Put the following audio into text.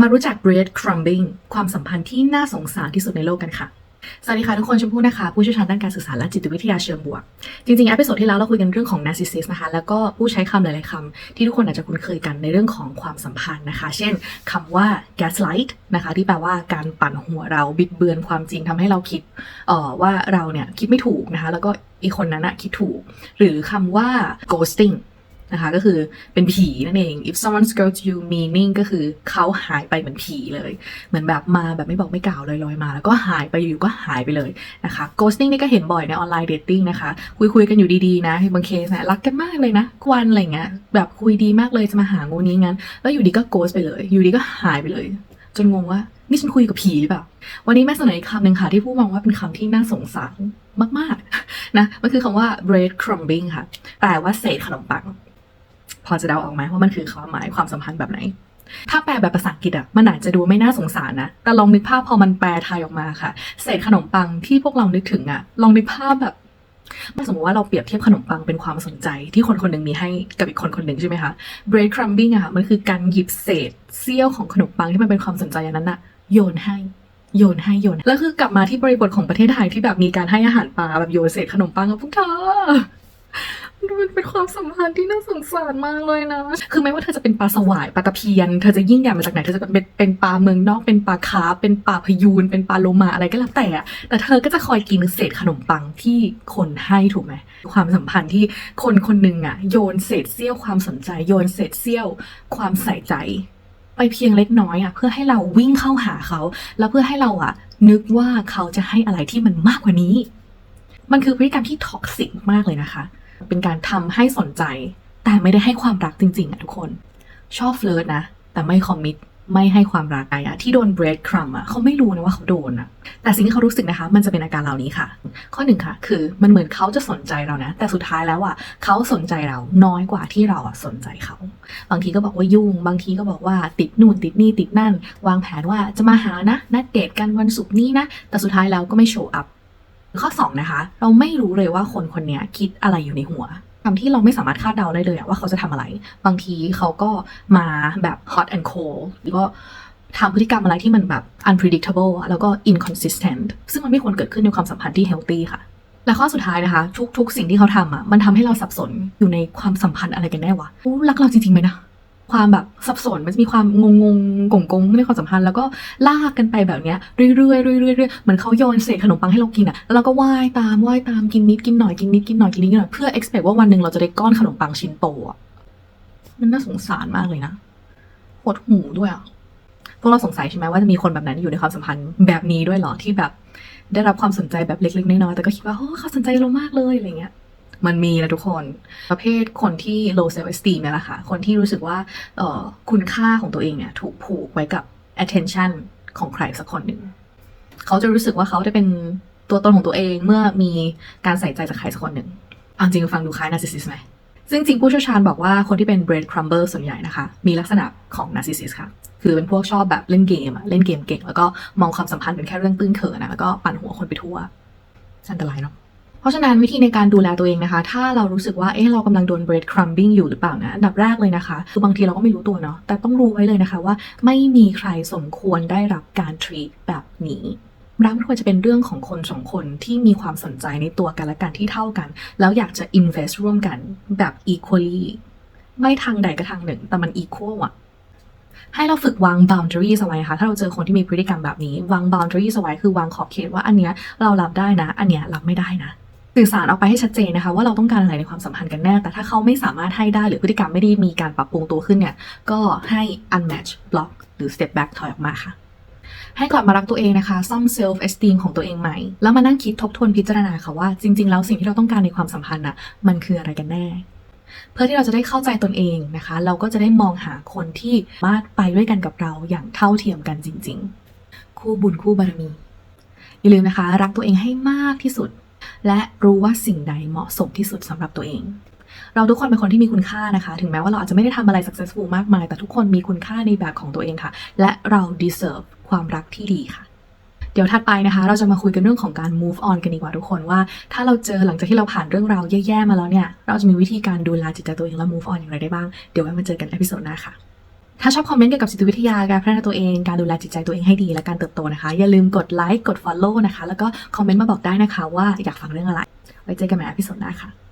มารู้จัก bread crumbing ความสัมพันธ์ที่น่าสงสารที่สุดในโลกกันค่ะ สวัสดีค่ะทุกคนชมพู่นะคะ ผู้เชี่ยวชาญด้านการสื่อสารและจิตวิทยาเชิงบวก จริงๆ อพิโซดที่แล้วเราคุยกันเรื่องของ narcissist นะคะ แล้วก็ผู้ใช้คำหลายๆคำที่ทุกคนอาจจะคุ้นเคยกันในเรื่องของความสัมพันธ์นะคะ เช่นคำว่า gaslight นะคะ ที่แปลว่าการปั่นหัวเราบิดเบือนความจริงทำให้เราคิดออว่าเราเนี่ยคิดไม่ถูกนะคะ แล้วก็อีกคนนั้นอะคิดถูก หรือคำว่า ghosting นะคะก็คือเป็นผีนั่นเอง if someone ghosts you meaning ก็คือเขาหายไปเหมือนผีเลย เหมือนแบบมาแบบไม่บอกไม่กล่าวลอยๆมา แล้วก็หายไปอยู่ๆก็หายไปเลยนะคะ ghosting นี่ก็เห็นบ่อยในออนไลน์เดทติ้งนะคะคุยคุยๆกันอยู่ดีๆนะบางเคสเนี่ยรักกันมากเลยนะกวนอะไรเงี้ยแบบคุยดีมากเลยจะมาหางูนี้งั้น แล้วอยู่ดีก็ ghost ไปเลย อยู่ดีก็หายไปเลย จนงงว่านี่ฉันคุยกับผีหรือเปล่า วันนี้แม่เสนออีกคำหนึ่งค่ะ ที่ผู้มองว่าเป็นคำที่น่าสงสารมาก ๆ นะ มันคือคำว่า bread crumbing ค่ะ แปลว่าเศษขนมปัง พอจะเดาออกไหมว่ามันคือความหมายความสัมพันธ์แบบไหน ถ้าแปลแบบภาษาอังกฤษอะมันอาจจะดูไม่น่าสงสารนะ แต่ลองนึกภาพพอมันแปลไทยออกมาค่ะ เศษขนมปังที่พวกเรานึกถึงอะลองนึกภาพแบบถ้าสมมติว่าเราเปรียบเทียบขนมปังเป็นความสนใจที่คนคนหนึ่งมีให้กับอีกคนคนหนึ่งใช่ไหมคะ bread crumbing อะค่ะมันคือการหยิบเศษเสี้ยวของขนมปังที่มันเป็นความสนใจอันนั้นอะโยนให้โยนให้โยน แล้วคือกลับมาที่บริบทของประเทศไทยที่แบบมีการให้อาหารปลาแบบโยนเศษขนมปังกับพวกเธอ มันเป็นความสัมพันธ์ที่น่าสงสารมากเลยนะ คือไม่ว่าเธอจะเป็นปลาสวายปลาตะเพียน เธอจะยิ่งใหญ่มาจากไหน เธอจะเป็นเป็นปลาเมืองนอก เป็นปลาคาเป็นปลาพยูน เป็นปลาโลมาอะไรก็แล้วแต่ แต่เธอก็จะคอยกินเศษขนมปังที่คนให้ถูกไหม ความสัมพันธ์ที่คนคนหนึ่งอะโยนเศษเสี้ยวความสนใจ โยนเศษเสี้ยว ความใส่ใจไปเพียงเล็กน้อยอะเพื่อให้เราวิ่งเข้าหาเขา แล้วเพื่อให้เราอะนึกว่าเขาจะให้อะไรที่มันมากกว่านี้ มันคือพฤติกรรมที่ท็อกซิกมากเลยนะคะ เป็นการทำให้สนใจ แต่ไม่ได้ให้ความรักจริง ๆอะทุกคน ชอบเฟลิร์ตนะ แต่ไม่คอมมิตไม่ให้ความรักไอ้อะที่โดนเบรดครัมอะเขาไม่รู้นะว่าเขาโดนอะแต่สิ่งที่เขารู้สึกนะคะ มันจะเป็นอาการเหล่านี้ค่ะ ข้อหนึ่งค่ะ คือมันเหมือนเขาจะสนใจเรานะ แต่สุดท้ายแล้วอะเขาสนใจเราน้อยกว่าที่เราอะสนใจเขา บางทีก็บอกว่ายุ่ง บางทีก็บอกว่าติดนู่นติดนี่ติดนั่น วางแผนว่าจะมาหานะ นัดเดทกันวันศุกร์นี้นะ แต่สุดท้ายแล้วก็ไม่โชว์อัพ ข้อ2นะคะ เราไม่รู้เลยว่าคนคนนี้คิดอะไรอยู่ในหัวทำที่เราไม่สามารถคาดเดาได้เลยว่าเขาจะทำอะไร บางทีเขาก็มาแบบ hot and cold หรือก็ทำพฤติกรรมอะไรที่มันแบบ unpredictable แล้วก็ inconsistent ซึ่งมันไม่ควรเกิดขึ้นในความสัมพันธ์ที่ healthy ค่ะ และข้อสุดท้ายนะคะ ทุกๆ สิ่งที่เขาทำอะมันทำให้เราสับสนอยู่ในความสัมพันธ์อะไรกันแน่วะรักเราจริงๆไหมนะ ความแบบสับสนมันจะมีความงงงๆกงกงในความสัมพันธ์แล้วก็ลากกันไปแบบเนี้ยเรื่อยๆเรื่อยเรื่อยเหมือนเขาโยนเศษขนมปังให้เรากินอะแล้วเราก็ว่ายตามว่ายตามกินนิดกินหน่อยกินนิดกินหน่อยกินนิดกินหน่อยเพื่อ expect ว่าวันหนึ่งเราจะได้ก้อนขนมปังชิ้นโตอะมันน่าสงสารมากเลยนะหดหูด้วยอะพวกเราสงสัยใช่ไหมว่าจะมีคนแบบนั้นอยู่ในความสัมพันธ์แบบนี้ด้วยเหรอที่แบบ ได้รับความสนใจแบบเล็กๆน้อยๆแต่ก็คิดว่าโอ้เขาสนใจเรามากเลยอะไรเงี้ย มันมีนะทุกคน ประเภทคนที่ low self esteem เนี่ยแหละค่ะ คนที่รู้สึกว่าเออคุณค่าของตัวเองเนี่ยถูกผูกไว้กับ attention ของใครสักคนหนึ่ง เขาจะรู้สึกว่าเขาได้เป็นตัวตนของตัวเองเมื่อมีการใส่ใจจากใครสักคนหนึ่งเอาจริงฟังดูคล้าย narcissist ไหมซึ่งจริงผู้เชี่ยวชาญบอกว่าคนที่เป็น bread crumber ส่วนใหญ่นะคะ มีลักษณะของ narcissist ค่ะ คือเป็นพวกชอบแบบเล่นเกมอะเล่นเกมเก่ง แล้วก็มองความสัมพันธ์เป็นแค่เรื่องตื้นเขินนะแล้วก็ปั่นหัวคนไปทั่ว อันตรายเนาะ ราะฉะนั้นวิธีในการดูแลตัวเองนะคะ ถ้าเรารู้สึกว่าเอ๊ะเรากำลังโดน bread crumbing อยู่หรือเปล่านะอันดับแรกเลยนะคะคือบางทีเราก็ไม่รู้ตัวเนาะแต่ต้องรู้ไว้เลยนะคะว่า ไม่มีใครสมควรได้รับการ treat แบบนี้รักมันควรจะเป็นเรื่องของคนสองคนที่มีความสนใจในตัวกันและกันที่เท่ากัน แล้วอยากจะ invest ร่วมกันแบบ equally ไม่ทางใดก็ทางหนึ่ง แต่มัน equal อะให้เราฝึกวาง boundaries เอาไว้ค่ะ ถ้าเราเจอคนที่มีพฤติกรรมแบบนี้ วาง boundaries เอาไว้คือวางขอบเขตว่าอันเนี้ยเรารับได้นะ อันเนี้ยรับไม่ได้นะ สื่อสารออกไปให้ชัดเจนนะคะ ว่าเราต้องการอะไรในความสัมพันธ์กันแน่ แต่ถ้าเขาไม่สามารถให้ได้หรือพฤติกรรมไม่ได้มีการปรับปรุงตัวขึ้นเนี่ย ก็ให้ unmatch block หรือ step back ถอยออกมาค่ะ ให้กลับมารักตัวเองนะคะ ซ่อม self esteem ของตัวเองใหม่ แล้วมานั่งคิดทบทวนพิจารณาค่ะว่าจริง ๆ แล้วสิ่งที่เราต้องการในความสัมพันธ์น่ะ มันคืออะไรกันแน่ เพื่อที่เราจะได้เข้าใจตนเองนะคะ เราก็จะได้มองหาคนที่สามารถไปด้วยกันกับเราอย่างเท่าเทียมกันจริง ๆ คู่บุญคู่บารมี อย่าลืมนะคะ รักตัวเองให้มากที่สุด และรู้ว่าสิ่งใดเหมาะสมที่สุดสำหรับตัวเอง เราทุกคนเป็นคนที่มีคุณค่านะคะ ถึงแม้ว่าเราอาจจะไม่ได้ทำอะไร successful มากมาย แต่ทุกคนมีคุณค่าในแบบของตัวเองค่ะ และเรา deserve ความรักที่ดีค่ะเดี๋ยวถัดไปนะคะ เราจะมาคุยกันเรื่องของการ move on กันดีกว่าทุกคนว่า ถ้าเราเจอหลังจากที่เราผ่านเรื่องราวแย่ๆมาแล้วเนี่ย เราจะมีวิธีการดูแลจิตใจตัวเองและ move on อย่างไรได้บ้าง เดี๋ยวไว้มาเจอกันในพิโซดหน้าค่ะ ถ้าชอบคอมเมนต์เกี่ยวกับจิตวิทยาการพัฒนาตัวเอง การดูแลจิตใจตัวเองให้ดีและการเติบโตนะคะ อย่าลืมกดไลค์กด Follow นะคะ แล้วก็คอมเมนต์มาบอกได้นะคะว่าอยากฟังเรื่องอะไร ไว้เจอกันใหม่อพิโซดหน้าค่ะ